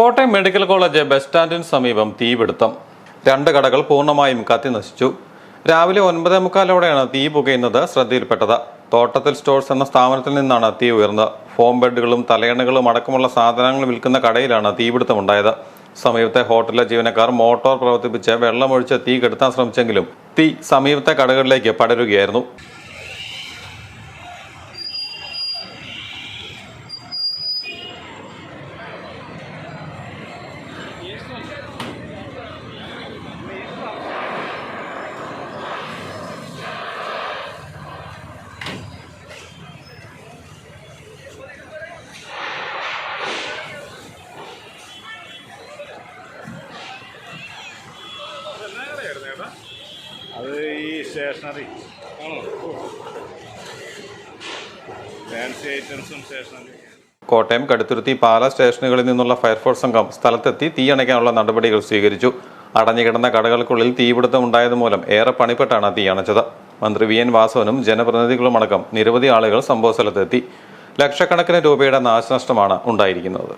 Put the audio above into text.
Kottayam medical college bus സ്റ്റാൻഡിന് സമീപം തീപിടുത്തം. രണ്ട് കടകൾ പൂർണമായും കത്തിനശിച്ചു. രാവിലെ ഒൻപതേ മുക്കാലോടെയാണ് തീ പുകയുന്നത് ശ്രദ്ധയിൽപ്പെട്ടത്. തോട്ടത്തിൽ സ്റ്റോഴ്സ് എന്ന സ്ഥാപനത്തിൽ നിന്നാണ് തീ ഉയർന്നത്. ഫോം ബെഡുകളും തലയണകളും അടക്കമുള്ള സാധനങ്ങൾ വിൽക്കുന്ന കടയിലാണ് തീപിടുത്തമുണ്ടായത്. സമീപത്തെ ഹോട്ടലിലെ ജീവനക്കാർ മോട്ടോർ പ്രവർത്തിപ്പിച്ച് വെള്ളമൊഴിച്ച് തീ കെടുത്താൻ ശ്രമിച്ചെങ്കിലും തീ സമീപത്തെ കടകളിലേക്ക് പടരുകയായിരുന്നു. അത് ഈ സ്റ്റേഷനറി ഫാൻസി ഐറ്റംസും സ്റ്റേഷനറി കോട്ടയം കടുത്തുരുത്തി പാല സ്റ്റേഷനുകളിൽ നിന്നുള്ള ഫയർഫോഴ്സ് സംഘം സ്ഥലത്തെത്തി തീയണയ്ക്കാനുള്ള നടപടികൾ സ്വീകരിച്ചു. അടഞ്ഞുകിടന്ന കടകൾക്കുള്ളിൽ തീപിടുത്തം ഉണ്ടായത് മൂലം ഏറെ പണിപ്പെട്ടാണ് തീ അണച്ചത്. മന്ത്രി വി എൻ വാസവനും ജനപ്രതിനിധികളുമടക്കം നിരവധി ആളുകൾ സംഭവസ്ഥലത്തെത്തി. ലക്ഷക്കണക്കിന് രൂപയുടെ നാശനഷ്ടമാണ് ഉണ്ടായിരിക്കുന്നത്.